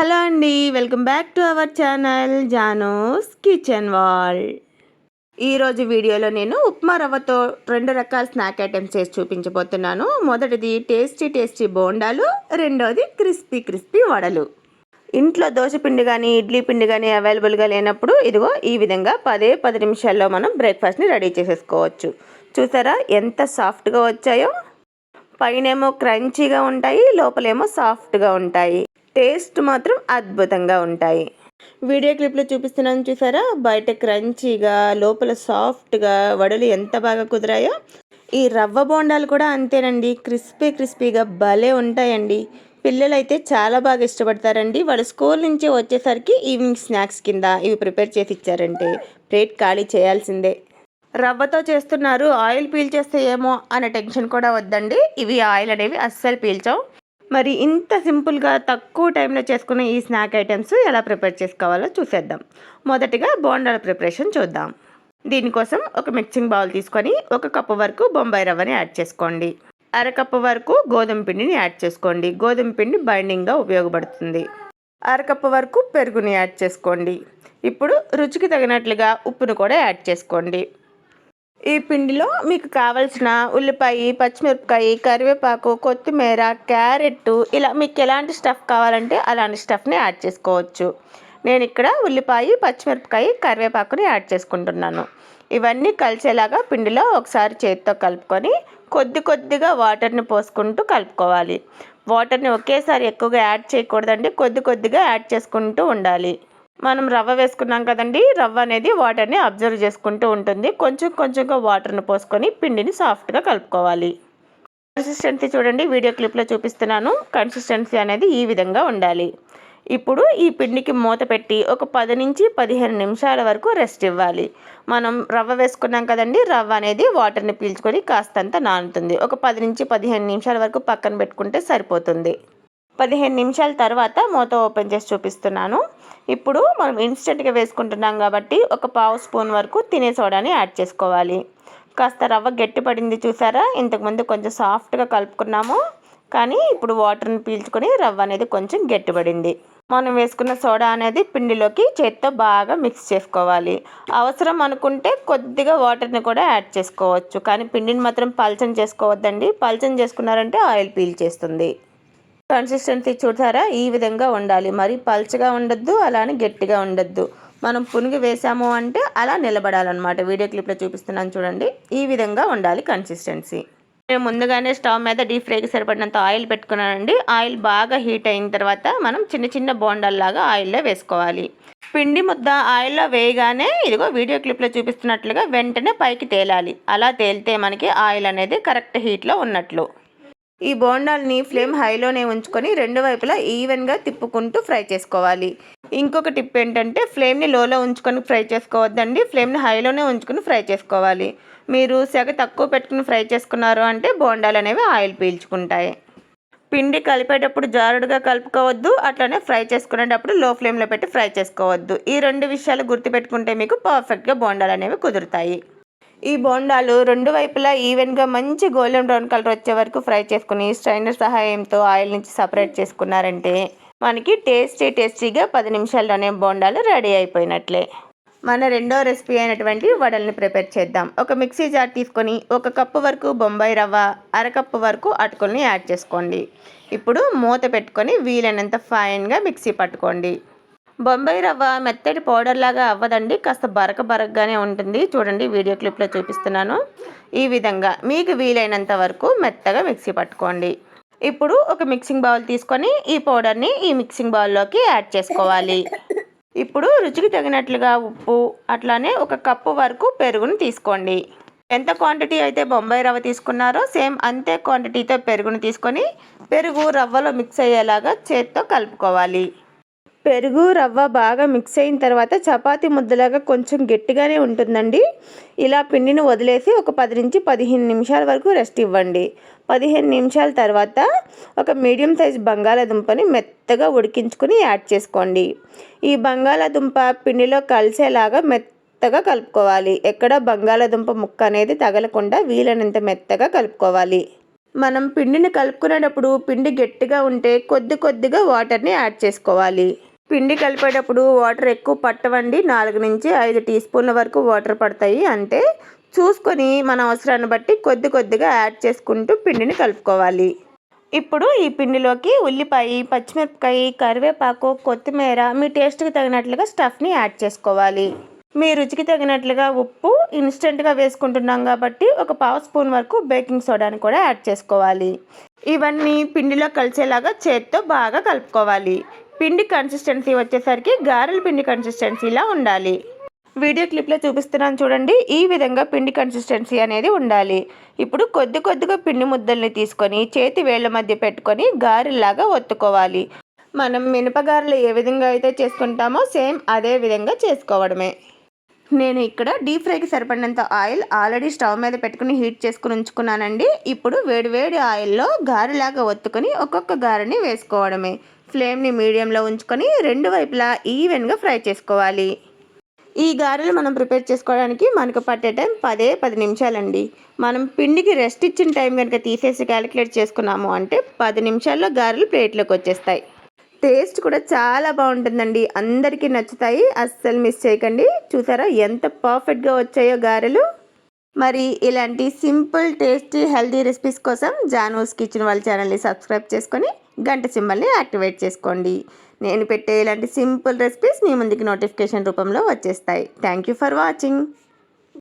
Hello అండి welcome back to our channel జానోస్ kitchen వాల్. ఈరోజు వీడియోలో నేను ఉప్మా రవ్వతో రెండు రకాల స్నాక్ ఐటమ్స్ చేసి చూపించబోతున్నాను. మొదటిది టేస్టీ టేస్టీ బోండాలు రెండోది క్రిస్పీ క్రిస్పీ వడలు. ఇంట్లో దోశ పిండి కానీ ఇడ్లీ పిండి కానీ అవైలబుల్గా లేనప్పుడు ఇదిగో ఈ విధంగా పదే పది నిమిషాల్లో మనం బ్రేక్ఫాస్ట్ని రెడీ చేసేసుకోవచ్చు. చూసారా ఎంత సాఫ్ట్గా వచ్చాయో? పైనేమో క్రంచీగా ఉంటాయి లోపలేమో సాఫ్ట్గా ఉంటాయి. టేస్ట్ మాత్రం అద్భుతంగా ఉంటాయి. వీడియో క్లిప్లో చూపిస్తున్నాను చూసారా? బయట క్రంచీగా లోపల సాఫ్ట్గా వడలు ఎంత బాగా కుదిరాయో. ఈ రవ్వ బోండాలు కూడా అంతేనండి. క్రిస్పీ క్రిస్పీగా భలే ఉంటాయండి. పిల్లలు అయితే చాలా బాగా ఇష్టపడతారండి. వాళ్ళు స్కూల్ నుంచి వచ్చేసరికి ఈవినింగ్ స్నాక్స్ కింద ఇవి ప్రిపేర్ చేసి ఇచ్చారంటే ప్లేట్ ఖాళీ చేయాల్సిందే. రవ్వతో చేస్తున్నారు. ఆయిల్ పీల్చేస్తే ఏమో అనే టెన్షన్ కూడా వద్దండి. ఇవి ఆయిల్ అనేవి అస్సలు పీల్చవు. మరి ఇంత సింపుల్గా తక్కువ టైంలో చేసుకునే ఈ స్నాక్ ఐటమ్స్ ఎలా ప్రిపేర్ చేసుకోవాలో చూసేద్దాం. మొదటిగా బోండాల ప్రిపరేషన్ చూద్దాం. దీనికోసం ఒక మిక్సింగ్ బౌల్ తీసుకొని ఒక కప్పు వరకు బొంబాయి రవ్వని యాడ్ చేసుకోండి. అరకప్పు వరకు గోధుమ పిండిని యాడ్ చేసుకోండి. గోధుమ పిండి బైండింగ్గా ఉపయోగపడుతుంది. అరకప్పు వరకు పెరుగుని యాడ్ చేసుకోండి. ఇప్పుడు రుచికి తగినట్లుగా ఉప్పును కూడా యాడ్ చేసుకోండి. ఈ పిండిలో మీకు కావలసిన ఉల్లిపాయ పచ్చిమిరపకాయ కరివేపాకు కొత్తిమీర క్యారెట్ ఇలా మీకు ఎలాంటి స్టఫ్ కావాలంటే అలాంటి స్టఫ్ని యాడ్ చేసుకోవచ్చు. నేను ఇక్కడ ఉల్లిపాయ పచ్చిమిరపకాయ కరివేపాకుని యాడ్ చేసుకుంటున్నాను. ఇవన్నీ కలిసేలాగా పిండిలో ఒకసారి చేతితో కలుపుకొని కొద్ది కొద్దిగా వాటర్ని పోసుకుంటూ కలుపుకోవాలి. వాటర్ని ఒకేసారి ఎక్కువగా యాడ్ చేయకూడదండి. కొద్ది కొద్దిగా యాడ్ చేసుకుంటూ ఉండాలి. మనం రవ్వ వేసుకున్నాం కదండి రవ్వ అనేది వాటర్ని అబ్జర్వ్ చేసుకుంటూ ఉంటుంది. కొంచెం కొంచెంగా వాటర్ని పోసుకొని పిండిని సాఫ్ట్గా కలుపుకోవాలి. కన్సిస్టెన్సీ చూడండి వీడియో క్లిప్లో చూపిస్తున్నాను. కన్సిస్టెన్సీ అనేది ఈ విధంగా ఉండాలి. ఇప్పుడు ఈ పిండికి మూత పెట్టి ఒక పది నుంచి పదిహేను నిమిషాల వరకు రెస్ట్ ఇవ్వాలి. మనం రవ్వ వేసుకున్నాం కదండి రవ్వ అనేది వాటర్ని పీల్చుకొని కాస్తంత నానుతుంది. ఒక పది నుంచి పదిహేను నిమిషాల వరకు పక్కన పెట్టుకుంటే సరిపోతుంది. పదిహేను నిమిషాల తర్వాత మూత ఓపెన్ చేసి చూపిస్తున్నాను. ఇప్పుడు మనం ఇన్స్టెంట్గా వేసుకుంటున్నాం కాబట్టి ఒక పావు స్పూన్ వరకు తినే సోడాని యాడ్ చేసుకోవాలి. కాస్త రవ్వ గట్టి పడింది చూసారా ఇంతకుముందు కొంచెం సాఫ్ట్గా కలుపుకున్నాము. కానీ ఇప్పుడు వాటర్ని పీల్చుకొని రవ్వ అనేది కొంచెం గట్టిపడింది. మనం వేసుకున్న సోడా అనేది పిండిలోకి చేత్తో బాగా మిక్స్ చేసుకోవాలి. అవసరం అనుకుంటే కొద్దిగా వాటర్ని కూడా యాడ్ చేసుకోవచ్చు. కానీ పిండిని మాత్రం పల్చని చేసుకోవద్దండి. పల్చని చేసుకున్నారంటే ఆయిల్ పీల్చేస్తుంది కన్సిస్టెన్సీ చూసారా ఈ విధంగా ఉండాలి. మరి పల్చగా ఉండొద్దు అలానే గట్టిగా ఉండొద్దు. మనం పునుగు వేసాము అంటే అలా నిలబడాలన్నమాట. వీడియో క్లిప్లో చూపిస్తున్నాను చూడండి. ఈ విధంగా ఉండాలి కన్సిస్టెన్సీ. నేను ముందుగానే స్టవ్ మీద డీప్ ఫ్రైకి సరిపడినంత ఆయిల్ పెట్టుకున్నానండి. ఆయిల్ బాగా హీట్ అయిన తర్వాత మనం చిన్న చిన్న బోండాల్లాగా ఆయిల్లో వేసుకోవాలి. పిండి ముద్ద ఆయిల్లో వేయగానే ఇదిగో వీడియో క్లిప్లో చూపిస్తున్నట్లుగా వెంటనే పైకి తేలాలి. అలా తేలితే మనకి ఆయిల్ అనేది కరెక్ట్ హీట్లో ఉన్నట్లు. ఈ బోండాల్ని ఫ్లేమ్ హైలోనే ఉంచుకొని రెండు వైపులా ఈవెన్గా తిప్పుకుంటూ ఫ్రై చేసుకోవాలి. ఇంకొక టిప్ ఏంటంటే ఫ్లేమ్ని లోలో ఉంచుకొని ఫ్రై చేసుకోవద్దండి. ఫ్లేమ్ని హైలోనే ఉంచుకొని ఫ్రై చేసుకోవాలి. మీరు సెగ తక్కువ పెట్టుకుని ఫ్రై చేసుకున్నారు అంటే బోండాలు అనేవి ఆయిల్ పీల్చుకుంటాయి. పిండి కలిపేటప్పుడు జారుడుగా కలుపుకోవద్దు. అట్లనే ఫ్రై చేసుకునేటప్పుడు లో ఫ్లేమ్లో పెట్టి ఫ్రై చేసుకోవద్దు. ఈ రెండు విషయాలు గుర్తుపెట్టుకుంటే మీకు పర్ఫెక్ట్గా బోండాలు అనేవి కుదురుతాయి. ఈ బోండాలు రెండు వైపులా ఈవెన్గా మంచి గోల్డెన్ బ్రౌన్ కలర్ వచ్చే వరకు ఫ్రై చేసుకుని స్ట్రైనర్ సహాయంతో ఆయిల్ నుంచి సపరేట్ చేసుకున్నారంటే మనకి టేస్టీ టేస్టీగా పది నిమిషాల్లోనే బోండాలు రెడీ అయిపోయినట్లే. మన రెండో రెసిపీ అయినటువంటి వడల్ని ప్రిపేర్ చేద్దాం. ఒక మిక్సీ జార్ తీసుకొని ఒక కప్పు వరకు బొంబాయి రవ్వ అరకప్పు వరకు అటుకుల్ని యాడ్ చేసుకోండి. ఇప్పుడు మూత పెట్టుకొని వీలైనంత ఫైన్గా మిక్సీ పట్టుకోండి. బొంబాయి రవ్వ మెత్తటి పౌడర్ లాగా అవ్వదండి కాస్త బరక బరకగానే ఉంటుంది. చూడండి వీడియో క్లిప్లో చూపిస్తున్నాను. ఈ విధంగా మీకు వీలైనంత వరకు మెత్తగా మిక్సీ పట్టుకోండి. ఇప్పుడు ఒక మిక్సింగ్ బౌల్ తీసుకొని ఈ పౌడర్ని ఈ మిక్సింగ్ బౌల్లోకి యాడ్ చేసుకోవాలి. ఇప్పుడు రుచికి తగినట్లుగా ఉప్పు అట్లానే ఒక కప్పు వరకు పెరుగును తీసుకోండి. ఎంత క్వాంటిటీ అయితే బొంబాయి రవ్వ తీసుకున్నారో సేమ్ అంతే క్వాంటిటీతో పెరుగును తీసుకొని పెరుగు రవ్వలో మిక్స్ అయ్యేలాగా చేత్తో కలుపుకోవాలి. పెరుగు రవ్వ బాగా మిక్స్ అయిన తర్వాత చపాతి ముద్దలాగా కొంచెం గట్టిగానే ఉంటుందండి. ఇలా పిండిని వదిలేసి ఒక పది నుంచి పదిహేను నిమిషాల వరకు రెస్ట్ ఇవ్వండి. పదిహేను నిమిషాల తర్వాత ఒక మీడియం సైజ్ బంగాళాదుంపని మెత్తగా ఉడికించుకుని యాడ్ చేసుకోండి. ఈ బంగాళాదుంప పిండిలో కలిసేలాగా మెత్తగా కలుపుకోవాలి. ఎక్కడ బంగాళాదుంప ముక్క అనేది తగలకుండా వీలైనంత మెత్తగా కలుపుకోవాలి. మనం పిండిని కలుపుకునేటప్పుడు పిండి గట్టిగా ఉంటే కొద్ది కొద్దిగా వాటర్ని యాడ్ చేసుకోవాలి. పిండి కలిపేటప్పుడు వాటర్ ఎక్కువ పట్టవండి. నాలుగు నుంచి ఐదు టీ స్పూన్ల వరకు వాటర్ పడతాయి. అంటే చూసుకొని మన అవసరాన్ని బట్టి కొద్ది కొద్దిగా యాడ్ చేసుకుంటూ పిండిని కలుపుకోవాలి. ఇప్పుడు ఈ పిండిలోకి ఉల్లిపాయ పచ్చిమిరపకాయ కరివేపాకు కొత్తిమీర మీ టేస్ట్కి తగినట్లుగా స్టఫ్ని యాడ్ చేసుకోవాలి. మీ రుచికి తగినట్లుగా ఉప్పు ఇన్స్టెంట్గా వేసుకుంటున్నాం కాబట్టి ఒక పావు స్పూన్ వరకు బేకింగ్ సోడాని కూడా యాడ్ చేసుకోవాలి. ఇవన్నీ పిండిలో కలిసేలాగా చేత్తో బాగా కలుపుకోవాలి. పిండి కన్సిస్టెన్సీ వచ్చేసరికి గారెల పిండి కన్సిస్టెన్సీలా ఉండాలి. వీడియో క్లిప్లో చూపిస్తున్నాను చూడండి ఈ విధంగా పిండి కన్సిస్టెన్సీ అనేది ఉండాలి. ఇప్పుడు కొద్ది కొద్దిగా పిండి ముద్దల్ని తీసుకొని చేతి వేళ్ళ మధ్య పెట్టుకొని గారెల్లాగా ఒత్తుకోవాలి. మనం మినపగారెలు ఏ విధంగా అయితే చేసుకుంటామో సేమ్ అదే విధంగా చేసుకోవడమే. నేను ఇక్కడ డీప్ ఫ్రైకి సరిపడినంత ఆయిల్ ఆల్రెడీ స్టవ్ మీద పెట్టుకుని హీట్ చేసుకుని ఉంచుకున్నానండి. ఇప్పుడు వేడి వేడి ఆయిల్లో గారెలాగా ఒత్తుకొని ఒక్కొక్క గారెని వేసుకోవడమే. ఫ్లేమ్ని మీడియంలో ఉంచుకొని రెండు వైపులా ఈవెన్గా ఫ్రై చేసుకోవాలి. ఈ గారెలు మనం ప్రిపేర్ చేసుకోవడానికి మనకు పట్టే టైం పదే పది నిమిషాలండి. మనం పిండికి రెస్ట్ ఇచ్చిన టైం కనుక తీసేసి క్యాలిక్యులేట్ చేసుకున్నాము అంటే పది నిమిషాల్లో గారెలు ప్లేట్లోకి వచ్చేస్తాయి. టేస్ట్ కూడా చాలా బాగుంటుందండి. అందరికీ నచ్చుతాయి. అస్సలు మిస్ చేయకండి. చూసారా ఎంత పర్ఫెక్ట్గా వచ్చాయో గారెలు. మరి ఇలాంటి సింపుల్ టేస్టీ హెల్దీ రెసిపీస్ కోసం జానూస్ కిచెన్ వాళ్ళ ఛానల్ని సబ్స్క్రైబ్ చేసుకొని గంట సింబల్ని యాక్టివేట్ చేసుకోండి. నేను పెట్టే ఇలాంటి సింపుల్ రెసిపీస్ మీ ముందుకి నోటిఫికేషన్ రూపంలో వచ్చేస్తాయి. Thank you for watching.